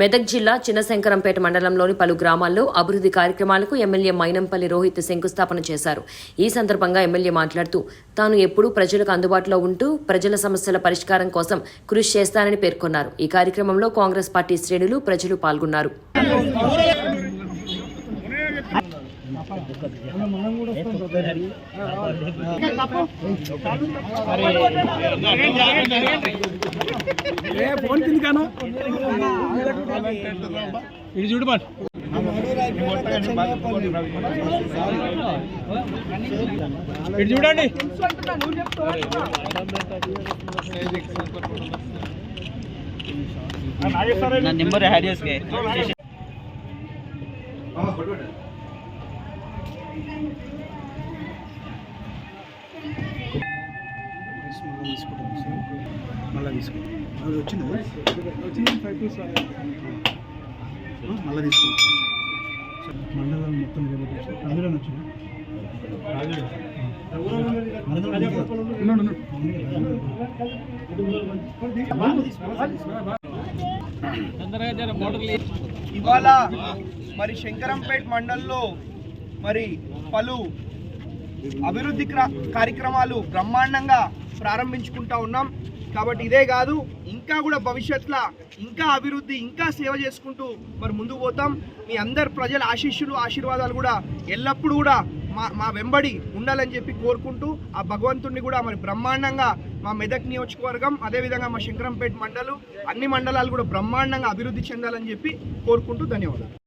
మెదక్ జిల్లా చిన్నశంకరంపేట మండలంలోని పలు గ్రామాల్లో అభివృద్ధి కార్యక్రమాలకు ఎమ్మెల్యే మైనంపల్లి రోహిత్ శంకుస్థాపన చేశారు. ఈ సందర్భంగా ఎమ్మెల్యే మాట్లాడుతూ తాను ఎప్పుడూ ప్రజలకు అందుబాటులో ఉంటూ ప్రజల సమస్యల పరిష్కారం కోసం కృషి చేస్తానని పేర్కొన్నారు. ఈ కార్యక్రమంలో కాంగ్రెస్ పార్టీ శ్రేణులు ప్రజలు పాల్గొన్నారు. ఫోన్ కింది కాను ఇది చూడు మరి ఇటు చూడండి నా నెంబర్ యాడ్ చేసుకే. మళ్ళీ తీసుకుంటాం అది వచ్చింది? వచ్చింది ఫైవ్ టూ సార్ మళ్ళీ తీసుకుంటాం మండలం మొత్తం నిలబెట్టి అందులో వచ్చింది? ఇవాళ మరి శంకరంపేట్ మండల్లో మరి పలు అభివృద్ధి కార్యక్రమాలు బ్రహ్మాండంగా ప్రారంభించుకుంటా ఉన్నాం. కాబట్టి ఇదే కాదు ఇంకా కూడా భవిష్యత్తులో ఇంకా అభివృద్ధి ఇంకా సేవ చేసుకుంటూ మరి ముందుకు పోతాం. మీ అందరు ప్రజల ఆశీస్సులు ఆశీర్వాదాలు కూడా ఎల్లప్పుడూ కూడా మా మా వెంబడి ఉండాలని చెప్పి కోరుకుంటూ ఆ భగవంతుడిని కూడా మరి బ్రహ్మాండంగా మా మెదక్ నియోజకవర్గం అదేవిధంగా మా శంకరంపేట మండలు అన్ని మండలాలు కూడా బ్రహ్మాండంగా అభివృద్ధి చెందాలని చెప్పి కోరుకుంటూ ధన్యవాదాలు.